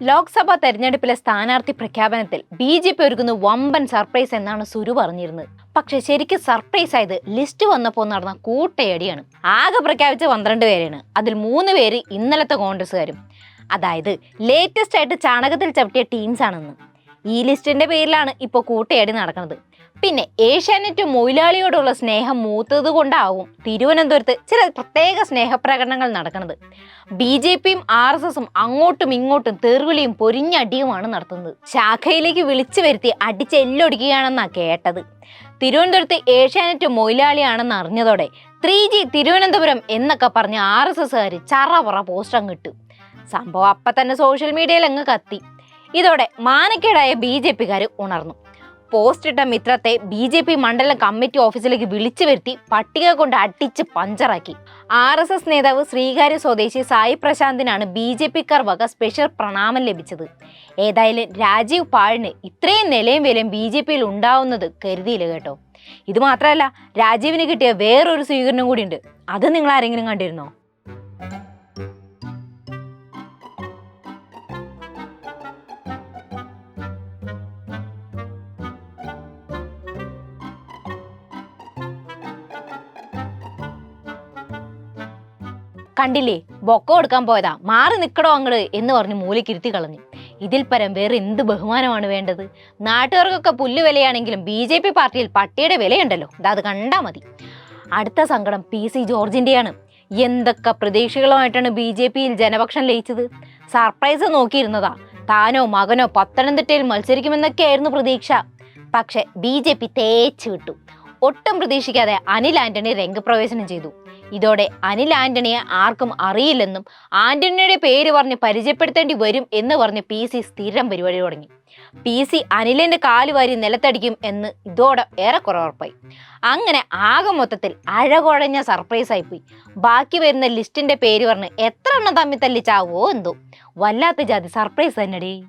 ലോക്സഭാ തെരഞ്ഞെടുപ്പിലെ സ്ഥാനാർത്ഥി പ്രഖ്യാപനത്തിൽ B J P ഒരുക്കുന്ന വമ്പൻ സർപ്രൈസ് എന്നാണ് സുരു പറഞ്ഞിരുന്നത്. പക്ഷെ ശരിക്കും സർപ്രൈസ് ആയത് ലിസ്റ്റ് വന്നപ്പോൾ നടന്ന കൂട്ടയടിയാണ്. ആകെ പ്രഖ്യാപിച്ച പന്ത്രണ്ട് പേരാണ്. അതിൽ മൂന്ന് പേര് ഇന്നലത്തെ കോൺഗ്രസ്സുകാരും. അതായത് ലേറ്റസ്റ്റ് ആയിട്ട് ചാണകത്തിൽ ചവിട്ടിയ ടീംസ് ആണെന്ന്. ഈ ലിസ്റ്റിന്റെ പേരിലാണ് ഇപ്പോൾ കൂട്ടയടി നടക്കുന്നത്. പിന്നെ ഏഷ്യാനെറ്റ് മൊയിലാളിയോടുള്ള സ്നേഹം മൂത്തത് കൊണ്ടാവും തിരുവനന്തപുരത്ത് ചില പ്രത്യേക സ്നേഹപ്രകടനങ്ങൾ നടക്കുന്നത്. ബി ജെ പിയും ആർ എസ് എസും അങ്ങോട്ടും ഇങ്ങോട്ടും തെറിവിളിയും പൊരിഞ്ഞടിയുമാണ് നടത്തുന്നത്. ശാഖയിലേക്ക് വിളിച്ചു വരുത്തി അടിച്ച് എല്ലൊടിക്കുകയാണെന്നാ കേട്ടത്. തിരുവനന്തപുരത്ത് ഏഷ്യാനെറ്റ് മൊയിലാളിയാണെന്ന് അറിഞ്ഞതോടെ ത്രീ ജി തിരുവനന്തപുരം എന്നൊക്കെ പറഞ്ഞ് ആർ എസ് എസ്സുകാർ ചറപറ പോസ്റ്റർ അങ്ങ് ഇട്ടു സംഭവം അപ്പം തന്നെ സോഷ്യൽ മീഡിയയിൽ അങ്ങ് കത്തി. ഇതോടെ മാനക്കേടായ ബി ജെ പിക്കാർ ഉണർന്നു. പോസ്റ്റ് ഇട്ട മിത്രത്തെ ബി ജെ പി മണ്ഡലം കമ്മിറ്റി ഓഫീസിലേക്ക് വിളിച്ചു വരുത്തി പട്ടിക കൊണ്ട് അടിച്ച് പഞ്ചറാക്കി. ആർ എസ് എസ് നേതാവ് ശ്രീകാര്യ സ്വദേശി സായി പ്രശാന്തിനാണ് ബി ജെ പിക്കാർ വക സ്പെഷ്യൽ പ്രണാമം ലഭിച്ചത്. ഏതായാലും രാജീവ് പാഴിന് ഇത്രയും നിലയും വിലയും ബി ജെ പിയിൽ ഉണ്ടാവുന്നത് കരുതിയില്ല കേട്ടോ. ഇത് മാത്രമല്ല രാജീവിന് കിട്ടിയ വേറൊരു സ്വീകരണം കൂടിയുണ്ട്. അത് നിങ്ങൾ ആരെങ്കിലും കണ്ടിരുന്നോ? കണ്ടില്ലേ? ബൊക്ക കൊടുക്കാൻ പോയതാ. മാറി നിൽക്കടോ അങ്ങട് എന്ന് പറഞ്ഞ് മൂലക്കിരുത്തി കളഞ്ഞു. ഇതിൽ പരം വേറെ എന്ത് ബഹുമാനമാണ് വേണ്ടത്? നാട്ടുകാർക്കൊക്കെ പുല്ല് വിലയാണെങ്കിലും ബി ജെ പി പാർട്ടിയിൽ പട്ടിയുടെ വിലയുണ്ടല്ലോ. അത് കണ്ടാ മതി. അടുത്ത സങ്കടം പി സി ജോർജിന്റെയാണ് എന്തൊക്കെ പ്രതീക്ഷകളുമായിട്ടാണ് ബി ജെ പിയിൽ ജനപക്ഷം ലയിച്ചത്? സർപ്രൈസ് നോക്കിയിരുന്നതാ. താനോ മകനോ പത്തനംതിട്ടയിൽ മത്സരിക്കുമെന്നൊക്കെയായിരുന്നു പ്രതീക്ഷ. പക്ഷെ ബി ജെ പി തേച്ച് വിട്ടു. ഒട്ടും പ്രതീക്ഷിക്കാതെ അനിൽ ആന്റണി രംഗപ്രവേശനം ചെയ്തു. ഇതോടെ അനിൽ ആന്റണിയെ ആർക്കും അറിയില്ലെന്നും ആന്റണിയുടെ പേര് പറഞ്ഞ് പരിചയപ്പെടുത്തേണ്ടി വരും എന്ന് പറഞ്ഞ് പി സി സ്ഥിരം പരിപാടി തുടങ്ങി. പി സി അനിലിന്റെ കാൽ വാരി നിലത്തടിക്കും എന്ന് ഇതോടെ ഏറെക്കുറെ ഉറപ്പായി. അങ്ങനെ ആകെ മൊത്തത്തിൽ അഴകുഴഞ്ഞ സർപ്രൈസ് ആയിപ്പോയി. ബാക്കി വരുന്ന ലിസ്റ്റിന്റെ പേര് പറഞ്ഞ് എത്ര എണ്ണം തമ്മിൽ തല്ലിച്ചാവോ എന്തോ. വല്ലാത്ത ജാതി സർപ്രൈസ് തന്നെടേ.